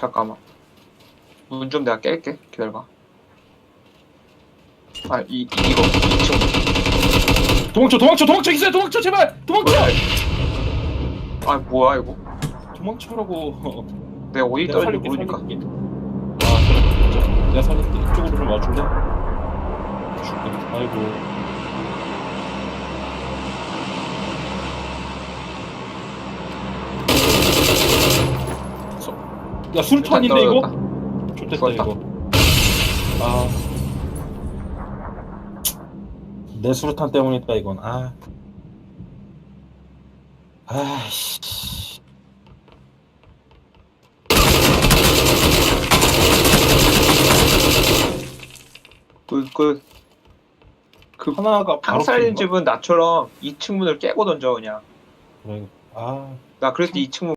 잠깐만. 문 좀 내가 깰게. 기다려봐. 아, 이, 이 이거 2층. 도망쳐 도망쳐 도망쳐 기수야 도망쳐 제발 도망쳐 아, 뭐야 이거? 도망쳐라고 내가 어디 떨지 살릴게, 모르니까. 살릴게. 아 그래 진짜 내가 살릴게 이쪽으로 좀 와줄래? 줄게 아이고 야 술탄인데 이거? 죽었다. 이거 아. 내 수류탄 때문이다 이건 아 아이씨 그, 그, 그, 하나가 바로 핀 거. 집은 나처럼 2층 문을 깨고 던져, 그냥. 그래. 아 나 그래서 2층 문